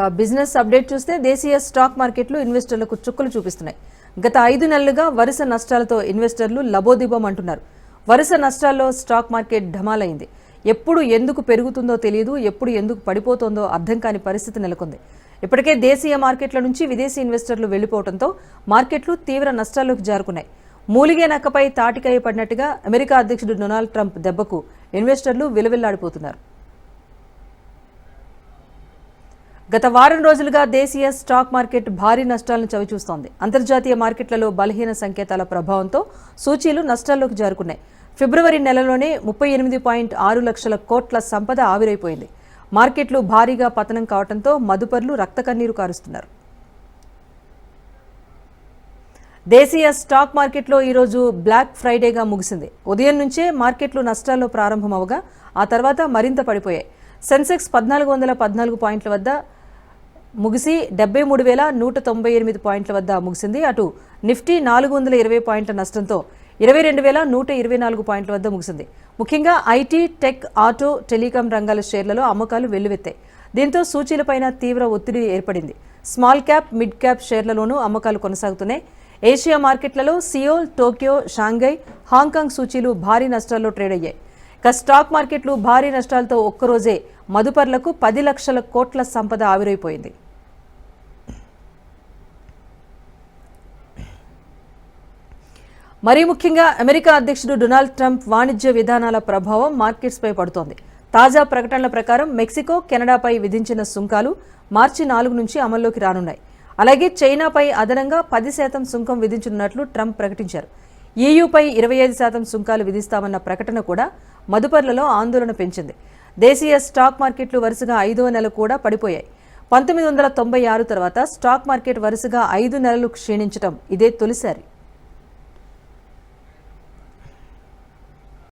ఇక business update చూస్తే దేశీయ స్టాక్ మార్కెట్లు ఇన్వెస్టర్లకు చుక్కలు చూపిస్తున్నాయి. గత ఐదు నెలలుగా వరుస నష్టాలతో ఇన్వెస్టర్లు లబోదిబం అంటున్నారు. వరుస నష్టాల్లో స్టాక్ మార్కెట్ ఢమాలైంది. ఎప్పుడు ఎందుకు పెరుగుతుందో తెలియదు ఎప్పుడు ఎందుకు పడిపోతుందో అర్థం కాని పరిస్థితి నెలకొంది. ఇప్పటికే దేశీయ మార్కెట్ల నుంచి విదేశీ ఇన్వెస్టర్లు వెళ్ళిపోవడంతో మార్కెట్లు తీవ్ర నష్టాల్లోకి జారుకున్నాయి. మూలిగే నక్కపై తాటికాయ పడినట్టుగా అమెరికా అధ్యక్షుడు డొనాల్డ్ ట్రంప్ దెబ్బకు ఇన్వెస్టర్లు విలువిల్లాడిపోతున్నారు. గత వారం రోజులుగా దేశీయ స్టాక్ మార్కెట్ భారీ నష్టాలను చవిచూస్తోంది. అంతర్జాతీయ మార్కెట్లలో బలహీన సంకేతాల ప్రభావంతో సూచీలు నష్టాల్లోకి జారుకున్నాయి. ఫిబ్రవరి నెలలోనే ముప్పై ఎనిమిది పాయింట్ ఆరు లక్షల కోట్ల సంపద ఆవిరైపోయింది. మార్కెట్లు భారీగా పతనం కావడంతో మదుపర్లు రక్తకన్నీరు కారుస్తున్నారు. దేశీయ స్టాక్ మార్కెట్లో ఈరోజు బ్లాక్ ఫ్రైడేగా ముగిసింది. ఉదయం నుంచే మార్కెట్లు నష్టాల్లో ప్రారంభమవగా ఆ తర్వాత మరింత పడిపోయాయి. సెన్సెక్స్ పద్నాలుగు వందల పద్నాలుగు పాయింట్ల వద్ద ముగిసి డెబ్బై మూడు వేల నూట తొంభై ఎనిమిది పాయింట్ల వద్ద ముగిసింది. అటు నిఫ్టీ నాలుగు వందల ఇరవై పాయింట్ల నష్టంతో ఇరవై రెండు వేల నూట ఇరవై నాలుగు పాయింట్ల వద్ద ముగిసింది. ముఖ్యంగా ఐటీ టెక్ ఆటో టెలికాం రంగాల షేర్లలో అమ్మకాలు వెల్లువెత్తాయి. దీంతో సూచీలపైన తీవ్ర ఒత్తిడి ఏర్పడింది. స్మాల్ క్యాప్ మిడ్ క్యాప్ షేర్లలోనూ అమ్మకాలు కొనసాగుతున్నాయి. ఏషియా మార్కెట్లలో సియోల్ టోక్యో షాంఘై హాంకాంగ్ సూచీలు భారీ నష్టాల్లో ట్రేడ్ అయ్యాయి ఇక స్టాక్ మార్కెట్లు భారీ నష్టాలతో ఒక్కరోజే మదుపర్లకు పది లక్షల కోట్ల సంపద ఆవిరైపోయింది. మరీ ముఖ్యంగా అమెరికా అధ్యక్షుడు డొనాల్డ్ ట్రంప్ వాణిజ్య విధానాల ప్రభావం మార్కెట్స్పై పడుతోంది. తాజా ప్రకటనల ప్రకారం మెక్సికో కెనడాపై విధించిన సుంకాలు మార్చి నాలుగు నుంచి అమల్లోకి రానున్నాయి. అలాగే చైనాపై అదనంగా పది శాతం సుంకం విధించనున్నట్లు ట్రంప్ ప్రకటించారు. ఈయూపై ఇరవై ఐదు శాతం సుంకాలు విధిస్తామన్న ప్రకటన కూడా మదుపర్లలో ఆందోళన పెంచింది. దేశీయ స్టాక్ మార్కెట్లు వరుసగా ఐదవ నెల కూడా పడిపోయాయి. పంతొమ్మిది వందల తొంభై ఆరు తర్వాత స్టాక్ మార్కెట్ వరుసగా ఐదు నెలలు క్షీణించడం ఇదే తొలిసారి.